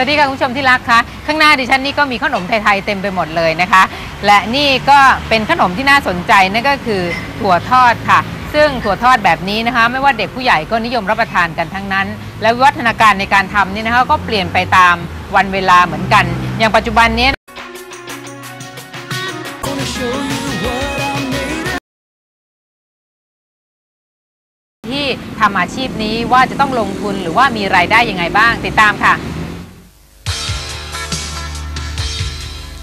วัสดีค่ะคุณผู้ชมที่รักคะข้างหน้าดิฉันนี่ก็มีขนมไทยๆเต็มไปหมดเลยนะคะ และนี่ก็เป็นขนมที่น่าสนใจนั่นก็คือถั่วทอดค่ะ ซึ่งถั่วทอดแบบนี้นะคะ ไม่ว่าเด็กผู้ใหญ่ก็นิยมรับประทานกันทั้งนั้น และวิวัฒนาการในการทำนี่นะคะก็เปลี่ยนไปตามวันเวลาเหมือนกัน อย่างปัจจุบันนี้ที่ทำอาชีพนี้ว่าจะต้องลงทุนหรือว่ามีรายได้ยังไงบ้างติดตามค่ะ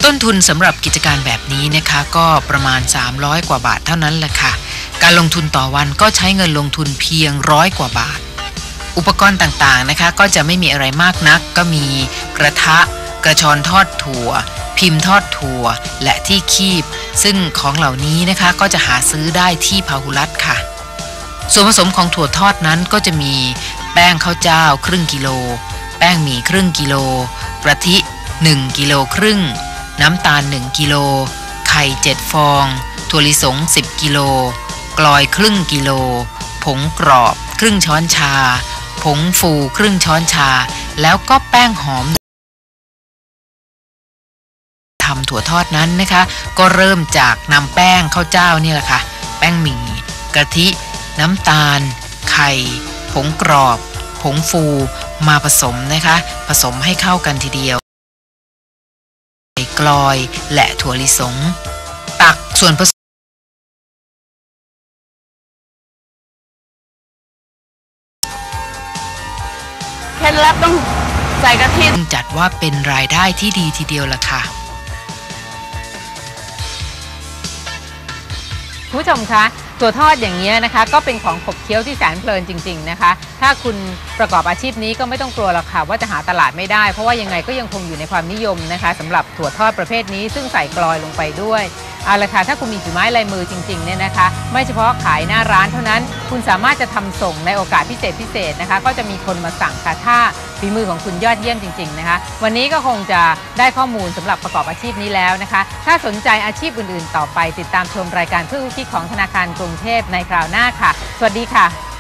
ต้นทุนสำหรับกิจการแบบนี้นะคะก็ประมาณ 300 กว่าบาทเท่านั้นแหละค่ะ การลงทุนต่อวันก็ใช้เงินลงทุนเพียงร้อยกว่าบาท อุปกรณ์ต่างๆนะคะ ก็จะไม่มีอะไรมากนัก ก็มีกระทะ กระชอนทอดถั่ว พิมพ์ทอดถั่ว และที่คีบ ซึ่งของเหล่านี้นะคะก็จะหาซื้อได้ที่พาหุรัตน์ค่ะ ส่วนผสมของถั่วทอดนั้นก็จะมีแป้งข้าวเจ้าครึ่งกิโล แป้งหมี่ครึ่งกิโลกะทิ 1 กิโลครึ่ง น้ำตาล 1 กิโล ไข่ 7 ฟอง ถั่วลิสง 10 กิโล กลอยครึ่งกิโล ผงกรอบ ครึ่งช้อนชา ผงฟูครึ่งช้อนชา แล้วก็แป้งหอมทำถั่วทอดนั้นนะคะ ก็เริ่มจากนำแป้งข้าวเจ้านี่แหละค่ะ แป้งหมี่กะทิ น้ำตาล ไข่ ผงกรอบ ผงฟูมาผสมนะคะ ผสมให้เข้ากันทีเดียว กลอย และถั่วลิสง ตักส่วนผสมเคล็ดลับต้องใส่กะทิจัดว่าเป็นรายได้ที่ดีทีเดียวล่ะค่ะคุณผู้ชมคะถั่วทอดอย่างนี้นะคะ ก็เป็นของขบเคี้ยวที่แสนเพลินจริง ๆนะคะ ถ้าคุณประกอบอาชีพนี้ก็ไม่ต้องกลัวหรอกค่ะว่าจะหาตลาดไม่ได้ เพราะว่ายังไงก็ยังคงอยู่ในความนิยมนะคะสำหรับถั่วทอดประเภทนี้ซึ่งใส่กลอยลงไปด้วยเอาละค่ะถ้าคุณมีฝีไม้ลายมือจริงๆเนี่ยนะคะ ไม่เฉพาะขายหน้าร้านเท่านั้น คุณสามารถจะทำส่งในโอกาสพิเศษพิเศษนะคะ ก็จะมีคนมาสั่งค่ะถ้าฝีมือของคุณยอดเยี่ยมจริง ๆนะคะ วันนี้ก็คงจะได้ข้อมูลสำหรับประกอบอาชีพนี้แล้วนะคะ ถ้าสนใจอาชีพอื่นๆ ต่อไปติดตามชมรายการเพื่อคิดของธนาคารกรุงเทพในคราวหน้าค่ะ สวัสดีค่ะ